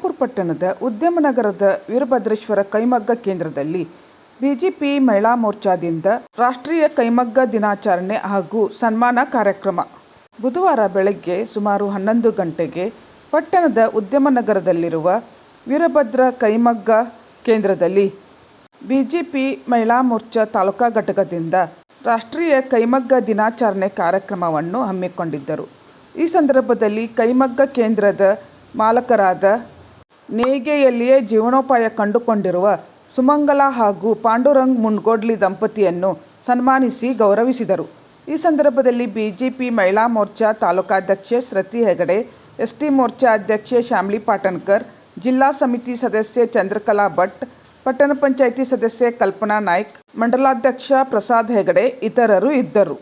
ತಿಮ್ಮಾಪುರ ಪಟ್ಟಣದ ಉದ್ಯಮನಗರದ ವೀರಭದ್ರೇಶ್ವರ ಕೈಮಗ್ಗ ಕೇಂದ್ರದಲ್ಲಿ ಬಿಜೆಪಿ ಮಹಿಳಾ ಮೋರ್ಚಾದಿಂದ ರಾಷ್ಟ್ರೀಯ ಕೈಮಗ್ಗ ದಿನಾಚರಣೆ ಹಾಗೂ ಸನ್ಮಾನ ಕಾರ್ಯಕ್ರಮ. ಬುಧವಾರ ಬೆಳಗ್ಗೆ ಸುಮಾರು ಹನ್ನೊಂದು ಗಂಟೆಗೆ ಪಟ್ಟಣದ ಉದ್ಯಮನಗರದಲ್ಲಿರುವ ವೀರಭದ್ರ ಕೈಮಗ್ಗ ಕೇಂದ್ರದಲ್ಲಿ ಬಿಜೆಪಿ ಮಹಿಳಾ ಮೋರ್ಚಾ ತಾಲೂಕಾ ಘಟಕದಿಂದ ರಾಷ್ಟ್ರೀಯ ಕೈಮಗ್ಗ ದಿನಾಚರಣೆ ಕಾರ್ಯಕ್ರಮವನ್ನು ಹಮ್ಮಿಕೊಂಡಿದ್ದರು. ಈ ಸಂದರ್ಭದಲ್ಲಿ ಕೈಮಗ್ಗ ಕೇಂದ್ರದ ಮಾಲಕರಾದ ನೇಯ್ಗೆಯಲ್ಲಿಯೇ ಜೀವನೋಪಾಯ ಕಂಡುಕೊಂಡಿರುವ ಸುಮಂಗಲ ಹಾಗೂ ಪಾಂಡುರಂಗ್ ಮುಂಡ್ಗೋಡ್ಲಿ ದಂಪತಿಯನ್ನು ಸನ್ಮಾನಿಸಿ ಗೌರವಿಸಿದರು. ಈ ಸಂದರ್ಭದಲ್ಲಿ ಬಿಜೆಪಿ ಮಹಿಳಾ ಮೋರ್ಚಾ ತಾಲೂಕಾಧ್ಯಕ್ಷೆ ಶ್ರತಿ ಹೆಗಡೆ, ಎಸ್ಟಿ ಮೋರ್ಚಾ ಅಧ್ಯಕ್ಷೆ ಶ್ಯಾಮ್ಲಿ ಪಾಟನ್ಕರ್, ಜಿಲ್ಲಾ ಸಮಿತಿ ಸದಸ್ಯೆ ಚಂದ್ರಕಲಾ ಭಟ್, ಪಟ್ಟಣ ಪಂಚಾಯಿತಿ ಸದಸ್ಯೆ ಕಲ್ಪನಾ ನಾಯ್ಕ್, ಮಂಡಲಾಧ್ಯಕ್ಷ ಪ್ರಸಾದ್ ಹೆಗಡೆ ಇತರರು ಇದ್ದರು.